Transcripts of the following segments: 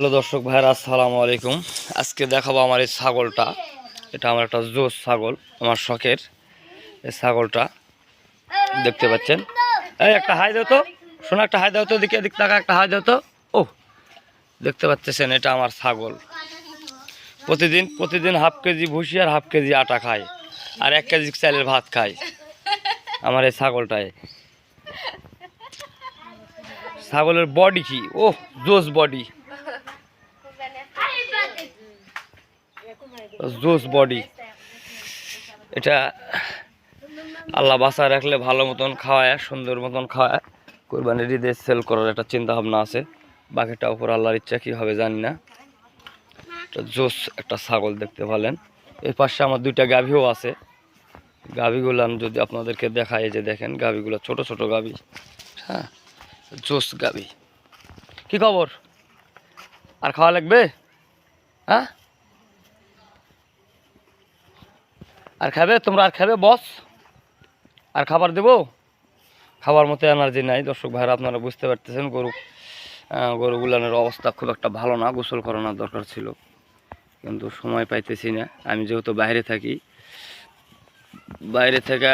Hello দর্শক ভাইরা আসসালামু আলাইকুম। আজকে দেখাবো আমার এই ছাগলটা। এটা আমার একটা জোস ছাগল, আমার শখের এই ছাগলটা। দেখতে পাচ্ছেন? এই, একটা হাই দাও তো। শোনো, একটা হাই দাও তো দিকে দিক টাকা একটা হাই দাও তো। ও দেখতে পাচ্ছেন, এটা আমার ছাগল। প্রতিদিন প্রতিদিন হাফ কেজি ভুসি আর হাফ কেজি আটা খায়। আর এক কেজি চালের ভাত খায়। আমার এই ছাগলটায় ছাগলের বডি কি? ও জোস বডি। জোস বডি। এটা আল্লাহ বাসা রাখলে ভালো মতন খাওয়ায়, সুন্দর মতন খাওয়ায়। কোরবানির ঈদে সেল করার একটা চিন্তা ভাবনা আছে। বাকিটা উপর আল্লাহর ইচ্ছা কী হবে জানি না। এটা জোস, একটা ছাগল দেখতে পেলেন এর পাশে আমার দুইটা গাভীও আছে। গাভীগুলো আমি যদি আপনাদেরকে দেখাই যে দেখেন, গাভীগুলো ছোট ছোট গাভী। হ্যাঁ জোস গাভী। কি খবর? আর খাওয়া লাগবে? হ্যাঁ? আর খাবে? তোমরা আর খাবে বস আর খাবার দেবো? খাবার মতো এনার্জি নাই। দর্শক ভাইরা আপনারা বুঝতে পারতেছেন, গরু গরুগুলানের অবস্থা খুব একটা ভালো না। গোসল করানোর দরকার ছিল। কিন্তু সময় পাইতেছি না। আমি যেহেতু বাইরে থাকি, বাইরে থেকে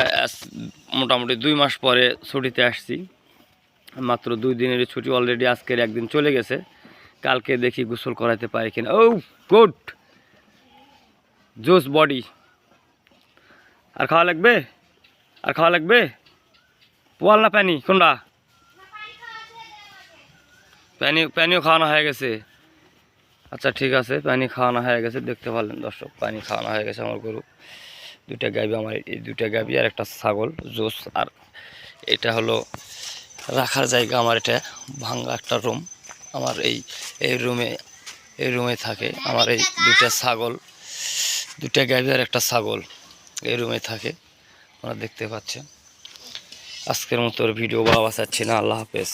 মোটামুটি দুই মাস পরে ছুটিতে আসছি। মাত্র দুই দিনের ছুটি অলরেডি আজকের একদিন চলে গেছে। কালকে দেখি গোসল করাতে পারি কিনা। ও গুড! জোস বডি। আর খাওয়া লাগবে? আর খাওয়া লাগবে? পোয়াল না প্যানি? কোনটা? প্যানি, প্যানিও খাওয়ানো হয়ে গেছে। আচ্ছা ঠিক আছে। পানি খাওয়ানো হয়ে গেছে, দেখতে পারলেন দর্শক। পানি খাওয়ানো হয়ে গেছে আমার গরু। দুইটা গাবি আমার, এই দুইটা গাবি আর একটা ছাগল, জোস। আর এটা হলো রাখার জায়গা আমার এটা, ভাঙ্গা একটা রুম। আমার এই এই রুমে এই রুমে থাকে আমার এই দুইটা ছাগল, দুইটা গাবি আর একটা ছাগল। এই রুমে থাকে আপনারা দেখতে পাচ্ছেন। আজকের মতো ভিডিও বাবা চাচ্ছি না আল্লাহ হাফেজ।